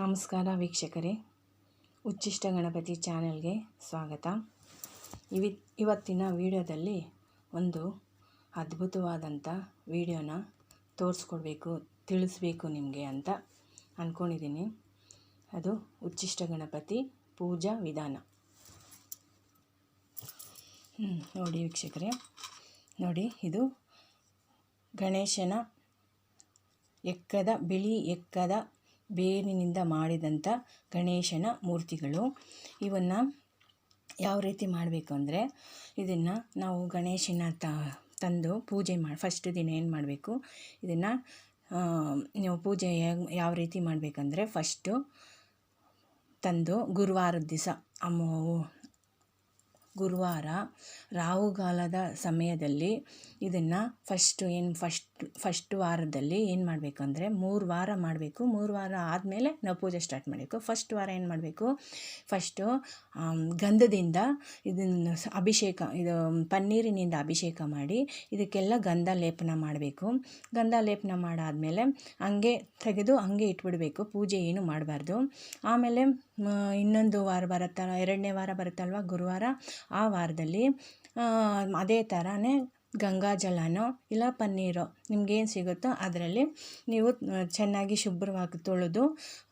ನಮಸ್ಕಾರ ವೀಕ್ಷಕರೇ. ಉಚ್ಚಿಷ್ಟ ಗಣಪತಿ ಚಾನೆಲ್ಗೆ ಸ್ವಾಗತ. ಇವಿ, ಇವತ್ತಿನ ವಿಡಿಯೋದಲ್ಲಿ ಒಂದು ಅದ್ಭುತವಾದಂಥ ವಿಡಿಯೋನ ತೋರಿಸ್ಕೊಡ್ಬೇಕು, ತಿಳಿಸ್ಬೇಕು ನಿಮಗೆ ಅಂತ ಅಂದ್ಕೊಂಡಿದ್ದೀನಿ ಅದು ಉಚ್ಚಿಷ್ಟ ಗಣಪತಿ ಪೂಜಾ ವಿಧಾನ. ನೋಡಿ ವೀಕ್ಷಕರೇ. ನೋಡಿ, ಇದು ಗಣೇಶನ ಎಕ್ಕದ, ಬಿಳಿ ಎಕ್ಕದ ಬೇರಿನಿಂದ ಮಾಡಿದಂಥ ಗಣೇಶನ ಮೂರ್ತಿಗಳು. ಇವನ್ನು ಯಾವ ರೀತಿ ಮಾಡಬೇಕು ಅಂದರೆ ಇದನ್ನು ನಾವು ಗಣೇಶನ ತ, ತಂದು ಪೂಜೆ ಮಾಡಿ ಫಸ್ಟ್ ದಿನ ಏನು ಮಾಡಬೇಕು? ಇದನ್ನು ನೀವು ಪೂಜೆ ಯಾವ- ರೀತಿ ಮಾಡಬೇಕಂದ್ರೆ ಫಸ್ಟು ತಂದು ಗುರುವಾರದ ದಿವಸ, ಅಮ್ಮ, ಗುರುವಾರ ರಾಹುಗಾಲದ ಸಮಯದಲ್ಲಿ ಇದನ್ನು ಫಸ್ಟು ಏನು ಫಸ್ಟ್ ಫಸ್ಟ್ ವಾರದಲ್ಲಿ ಏನು ಮಾಡಬೇಕು ಅಂದರೆ ಮೂರು ವಾರ ಮಾಡಬೇಕು. ಮೂರು ವಾರ ಆದಮೇಲೆ ನಾವು ಪೂಜೆ ಸ್ಟಾರ್ಟ್ ಮಾಡಬೇಕು. ಫಸ್ಟ್ ವಾರ ಏನು ಮಾಡಬೇಕು? ಫಸ್ಟು ಗಂಧದಿಂದ ಇದನ್ನು ಅಭಿಷೇಕ, ಇದು ಪನ್ನೀರಿನಿಂದ ಅಭಿಷೇಕ ಮಾಡಿ ಇದಕ್ಕೆಲ್ಲ ಗಂಧ ಲೇಪನ ಮಾಡಬೇಕು. ಗಂಧ ಲೇಪನ ಮಾಡಾದಮೇಲೆ ಹಂಗೆ ತೆಗೆದು ಹಂಗೆ ಇಟ್ಬಿಡಬೇಕು. ಪೂಜೆ ಏನು ಮಾಡಬಾರ್ದು. ಆಮೇಲೆ ಇನ್ನೊಂದು ವಾರ ಬರುತ್ತಲ್ಲ, ಎರಡನೇ ವಾರ ಬರುತ್ತಲ್ವ ಗುರುವಾರ? ಆ ವಾರದಲ್ಲಿ ಅದೇ ಥರನೇ ಗಂಗಾಜಲನೋ ಇಲ್ಲ ಪನ್ನೀರೋ ನಿಮ್ಗೇನು ಸಿಗುತ್ತೋ ಅದರಲ್ಲಿ ನೀವು ಚೆನ್ನಾಗಿ ಶುಭ್ರವಾಗಿ ತೊಳೆದು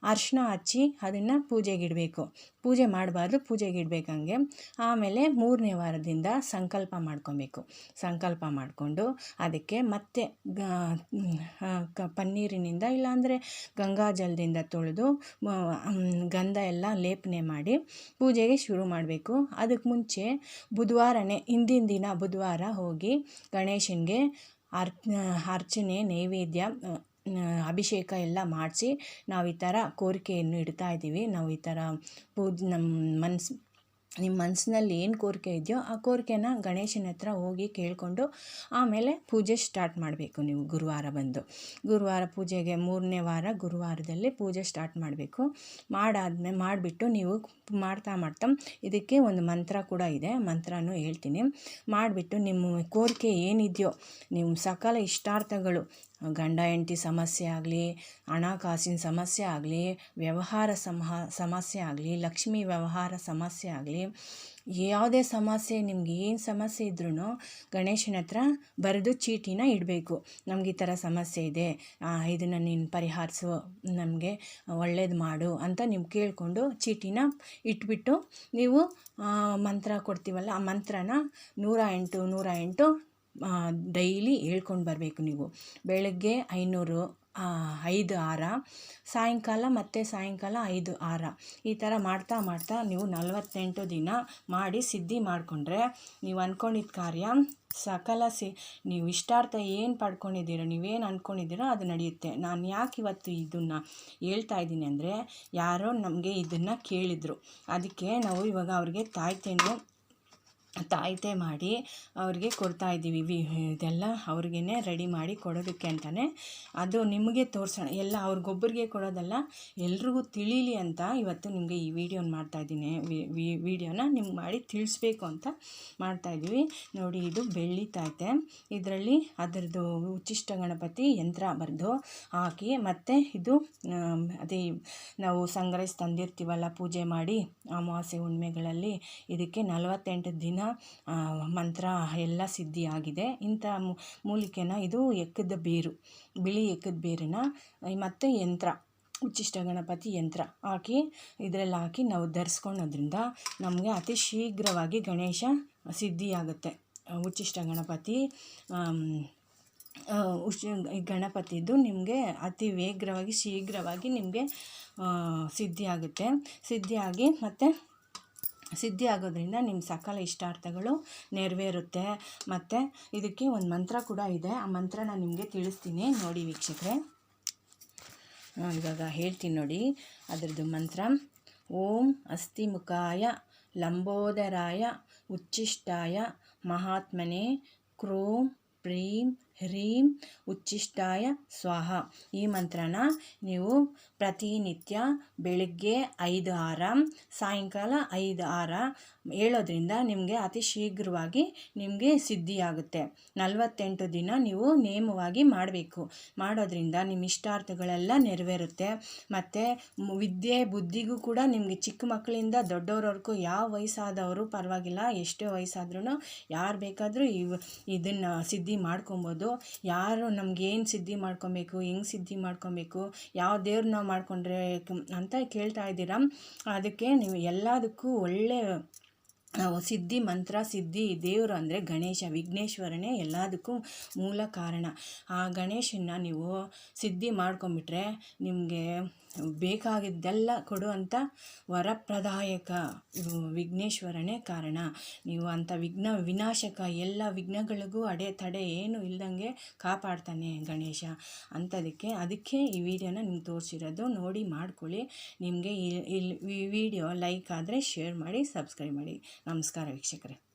ಅರಿಶಿನ ಹಚ್ಚಿ ಅದನ್ನು ಪೂಜೆಗಿಡಬೇಕು ಪೂಜೆ ಮಾಡಬಾರ್ದು, ಪೂಜೆಗೆ ಹಂಗೆ. ಆಮೇಲೆ ಮೂರನೇ ವಾರದಿಂದ ಸಂಕಲ್ಪ ಮಾಡ್ಕೊಬೇಕು. ಸಂಕಲ್ಪ ಮಾಡಿಕೊಂಡು ಅದಕ್ಕೆ ಮತ್ತೆ ಗ ಪನ್ನೀರಿನಿಂದ ಇಲ್ಲಾಂದರೆ ಗಂಗಾಜಲದಿಂದ ತೊಳೆದು ಗಂಧ ಎಲ್ಲ ಲೇಪನೆ ಮಾಡಿ ಪೂಜೆಗೆ ಶುರು ಮಾಡಬೇಕು. ಅದಕ್ಕೆ ಮುಂಚೆ ಬುಧವಾರನೇ, ಹಿಂದಿನ ದಿನ ಬುಧವಾರ ಹೋಗಿ ಗಣೇಶನಿಗೆ ಅರ್ ಅರ್ಚನೆ, ನೈವೇದ್ಯ ಅಭಿಷೇಕ ಎಲ್ಲ ಮಾಡಿಸಿ ನಾವು ಈ ಥರ ಕೋರಿಕೆಯನ್ನು ಇಡ್ತಾ ಇದ್ದೀವಿ. ನಾವು ಈ ಥರ ಪೂಜೆ ನಮ್ಮ ಮನ್ಸು ನಿಮ್ಮ ಮನಸ್ಸಿನಲ್ಲಿ ಏನು ಕೋರಿಕೆ ಇದೆಯೋ ಆ ಕೋರಿಕೆನ ಗಣೇಶನ ಹತ್ರ ಹೋಗಿ ಕೇಳಿಕೊಂಡು ಆಮೇಲೆ ಪೂಜೆ ಸ್ಟಾರ್ಟ್ ಮಾಡಬೇಕು ನೀವು ಗುರುವಾರ ಬಂದು. ಗುರುವಾರ ಪೂಜೆಗೆ ಮೂರನೇ ವಾರ ಗುರುವಾರದಲ್ಲಿ ಪೂಜೆ ಸ್ಟಾರ್ಟ್ ಮಾಡಬೇಕು. ಮಾಡಾದ್ಮೇಲೆ ಮಾಡಿಬಿಟ್ಟು ನೀವು ಮಾಡ್ತಾ ಮಾಡ್ತಾ ಇದಕ್ಕೆ ಒಂದು ಮಂತ್ರ ಕೂಡ ಇದೆ. ಮಂತ್ರನೂ ಹೇಳ್ತೀನಿ. ಮಾಡಿಬಿಟ್ಟು ನಿಮ್ಮ ಕೋರಿಕೆ ಏನಿದೆಯೋ ನಿಮ್ಮ ಸಕಲ ಇಷ್ಟಾರ್ಥಗಳು ಗಂಡ, ಹೆಂಡತಿ ಸಮಸ್ಯೆ ಆಗಲಿ, ಹಣಕಾಸಿನ ಸಮಸ್ಯೆ ಆಗಲಿ, ವ್ಯವಹಾರ ಸಮಹ, ಸಮಸ್ಯೆ ಆಗಲಿ, ಲಕ್ಷ್ಮಿ ವ್ಯವಹಾರ ಸಮಸ್ಯೆ ಆಗಲಿ, ಯಾವುದೇ ಸಮಸ್ಯೆ, ನಿಮ್ಗೆ ಏನು ಸಮಸ್ಯೆ ಇದ್ರೂ ಗಣೇಶನ ಹತ್ರ ಬರೆದು ಚೀಟಿನ ಇಡಬೇಕು. ನಮ್ಗೆ ಈ ಥರ ಸಮಸ್ಯೆ ಇದೆ. ಇದನ್ನು ನೀನು ಪರಿಹರಿಸು, ನಮಗೆ ಒಳ್ಳೇದು ಮಾಡು ಅಂತ ನೀವು ಕೇಳಿಕೊಂಡು ಚೀಟಿನ ಇಟ್ಬಿಟ್ಟು ನೀವು ಮಂತ್ರ ಕೊಡ್ತೀವಲ್ಲ, ಆ ಮಂತ್ರನ ನೂರ ಎಂಟು ನೂರ ಎಂಟು ಡೈಲಿ ಹೇಳ್ಕೊಂಡು ಬರಬೇಕು ನೀವು. ಬೆಳಗ್ಗೆ ಐನೂರು ಐದು ಆರ, ಸಾಯಂಕಾಲ ಮತ್ತು ಸಾಯಂಕಾಲ ಐದು ಆರ. ಈ ಥರ ಮಾಡ್ತಾ ಮಾಡ್ತಾ ನೀವು ನಲವತ್ತೆಂಟು ದಿನ ಮಾಡಿ ಸಿದ್ಧಿ ಮಾಡಿಕೊಂಡ್ರೆ ನೀವು ಅಂದ್ಕೊಂಡಿದ್ದ ಕಾರ್ಯ ಸಕಲ ಸಿ, ನೀವು ಇಷ್ಟಾರ್ಥ ಏನು ಪಡ್ಕೊಂಡಿದ್ದೀರೋ, ನೀವೇನು ಅಂದ್ಕೊಂಡಿದ್ದೀರೋ ಅದು ನಡೆಯುತ್ತೆ. ನಾನು ಯಾಕೆ ಇವತ್ತು ಇದನ್ನು ಹೇಳ್ತಾ ಇದ್ದೀನಿ ಅಂದರೆ ಯಾರೋ ನಮಗೆ ಇದನ್ನು ಕೇಳಿದರು. ಅದಕ್ಕೆ ನಾವು ಇವಾಗ ಅವ್ರಿಗೆ ತಾಯ್ತೇನು ತಾಯ್ತೆ ಮಾಡಿ ಅವ್ರಿಗೆ ಕೊಡ್ತಾ ಇದ್ದೀವಿ. ವಿ, ಇದೆಲ್ಲ ಅವ್ರಿಗೇ ರೆಡಿ ಮಾಡಿ ಕೊಡೋದಕ್ಕೆ ಅಂತಲೇ ಅದು ನಿಮಗೆ ತೋರಿಸೋಣ. ಎಲ್ಲ ಅವ್ರಿಗೊಬ್ಬರಿಗೆ ಕೊಡೋದಲ್ಲ, ಎಲ್ರಿಗೂ ತಿಳೀಲಿ ಅಂತ ಇವತ್ತು ನಿಮಗೆ ಈ ವಿಡಿಯೋನ ಮಾಡ್ತಾಯಿದ್ದೀನಿ ವಿಡಿಯೋನ ನಿಮ್ಗೆ ಮಾಡಿ ತಿಳಿಸ್ಬೇಕು ಅಂತ ಮಾಡ್ತಾಯಿದ್ದೀವಿ ನೋಡಿ, ಇದು ಬೆಳ್ಳಿ ತಾಯ್ತೆ. ಇದರಲ್ಲಿ ಅದರದ್ದು ಉಚ್ಚಿಷ್ಟ ಗಣಪತಿ ಯಂತ್ರ ಬರೆದು ಹಾಕಿ ಮತ್ತು ಇದು ಅದೇ ನಾವು ಸಂಗ್ರಹಿಸಿ ತಂದಿರ್ತೀವಲ್ಲ, ಪೂಜೆ ಮಾಡಿ ಅಮಾವಾಸ್ಯೆ ಹುಣ್ಮೆಗಳಲ್ಲಿ ಇದಕ್ಕೆ ನಲವತ್ತೆಂಟು ದಿನ ಮಂತ್ರ ಎಲ್ಲ ಸಿದ್ಧಿಯಾಗಿದೆ. ಇಂಥ ಮೂಲಿಕೆನ ಇದು ಎಕ್ಕದ ಬೇರು, ಬಿಳಿ ಎಕ್ಕದ ಬೇರನ್ನ ಮತ್ತು ಯಂತ್ರ, ಉಚ್ಚಿಷ್ಟ ಗಣಪತಿ ಯಂತ್ರ ಹಾಕಿ ಇದರಲ್ಲಿ ಹಾಕಿ ನಾವು ಧರಿಸ್ಕೊಳ್ಳೋದ್ರಿಂದ ನಮಗೆ ಅತಿ ಶೀಘ್ರವಾಗಿ ಗಣೇಶ ಸಿದ್ಧಿಯಾಗುತ್ತೆ. ಉಚ್ಚಿಷ್ಟ ಗಣಪತಿ ಉಶ್ ನಿಮಗೆ ಅತಿ ವೇಗವಾಗಿ ಶೀಘ್ರವಾಗಿ ನಿಮಗೆ ಸಿದ್ಧಿಯಾಗುತ್ತೆ. ಸಿದ್ಧಿಯಾಗಿ ಮತ್ತು ಸಿದ್ಧಿ ಆಗೋದ್ರಿಂದ ನಿಮ್ಮ ಸಕಲ ಇಷ್ಟಾರ್ಥಗಳು ನೆರವೇರುತ್ತೆ. ಮತ್ತು ಇದಕ್ಕೆ ಒಂದು ಮಂತ್ರ ಕೂಡ ಇದೆ. ಆ ಮಂತ್ರ ನಾನು ನಿಮಗೆ ತಿಳಿಸ್ತೀನಿ. ನೋಡಿ ವೀಕ್ಷಕರೇ. ಇವಾಗ ಹೇಳ್ತೀನಿ ನೋಡಿ. ಅದರದ್ದು ಮಂತ್ರ, ಓಂ ಅಸ್ಥಿಮುಖಾಯ ಲಂಬೋದರಾಯ ಉಚ್ಚಿಷ್ಟಾಯ ಮಹಾತ್ಮನೆ ಕ್ರೋಂ ಪ್ರೀಂ ಹ್ರೀಂ ಉಚ್ಚಿಷ್ಟಾಯ ಸ್ವಾಹ. ಈ ಮಂತ್ರನ ನೀವು ಪ್ರತಿನಿತ್ಯ ಬೆಳಗ್ಗೆ ಐದು ಆರ, ಸಾಯಂಕಾಲ ಐದು ಆರ ಹೇಳೋದ್ರಿಂದ ನಿಮಗೆ ಅತಿ ಶೀಘ್ರವಾಗಿ ನಿಮಗೆ ಸಿದ್ಧಿಯಾಗುತ್ತೆ. ನಲವತ್ತೆಂಟು ದಿನ ನೀವು ನೇಮವಾಗಿ ಮಾಡಬೇಕು. ಮಾಡೋದ್ರಿಂದ ನಿಮ್ಮ ಇಷ್ಟಾರ್ಥಗಳೆಲ್ಲ ನೆರವೇರುತ್ತೆ. ಮತ್ತು ವಿದ್ಯೆ ಬುದ್ಧಿಗೂ ಕೂಡ ನಿಮಗೆ ಚಿಕ್ಕ ಮಕ್ಕಳಿಂದ ದೊಡ್ಡವ್ರವರೆಗೂ ಯಾವ ವಯಸ್ಸಾದವರು ಪರವಾಗಿಲ್ಲ, ಎಷ್ಟೇ ವಯಸ್ಸಾದ್ರೂ ಯಾರು ಬೇಕಾದರೂ ಇವ್, ಇದನ್ನು ಸಿದ್ಧಿ ಮಾಡ್ಕೊಬೋದು. ಯಾರು ನಮ್ಗೇನು ಸಿದ್ಧಿ ಮಾಡ್ಕೊಬೇಕು, ಹೆಂಗೆ ಸಿದ್ಧಿ ಮಾಡ್ಕೊಬೇಕು, ಯಾವ ದೇವ್ರು ನಾವು ಮಾಡಿಕೊಂಡ್ರೆ ಅಂತ ಕೇಳ್ತಾ ಇದ್ದೀರಾ? ಅದಕ್ಕೆ ನೀವು ಎಲ್ಲದಕ್ಕೂ ಒಳ್ಳೆ ನಾವು ಸಿದ್ಧಿ ಮಂತ್ರ, ಸಿದ್ಧಿ ದೇವರು ಅಂದರೆ ಗಣೇಶ, ವಿಘ್ನೇಶ್ವರನೇ ಎಲ್ಲದಕ್ಕೂ ಮೂಲ ಕಾರಣ. ಆ ಗಣೇಶನ್ನ ನೀವು ಸಿದ್ಧಿ ಮಾಡ್ಕೊಂಬಿಟ್ರೆ ನಿಮಗೆ ಬೇಕಾಗಿದ್ದೆಲ್ಲ ಕೊಡುವಂಥ ವರಪ್ರದಾಯಕ ವಿಘ್ನೇಶ್ವರನೇ ಕಾರಣ. ನೀವು ಅಂಥ ವಿಘ್ನ ವಿನಾಶಕ ಎಲ್ಲ ವಿಘ್ನಗಳಿಗೂ ಅಡೆ ತಡೆ ಏನು ಇಲ್ದಂಗೆ ಕಾಪಾಡ್ತಾನೆ ಗಣೇಶ. ಅಂಥದಕ್ಕೆ ಅದಕ್ಕೆ ಈ ವಿಡಿಯೋನ ನಿಮ್ಗೆ ತೋರಿಸಿರೋದು ನೋಡಿ ಮಾಡ್ಕೊಳ್ಳಿ. ನಿಮಗೆ ಈ ವಿಡಿಯೋ ಲೈಕ್ ಆದರೆ ಶೇರ್ ಮಾಡಿ, ಸಬ್ಸ್ಕ್ರೈಬ್ ಮಾಡಿ. ನಮಸ್ಕಾರ ವೀಕ್ಷಕರೇ.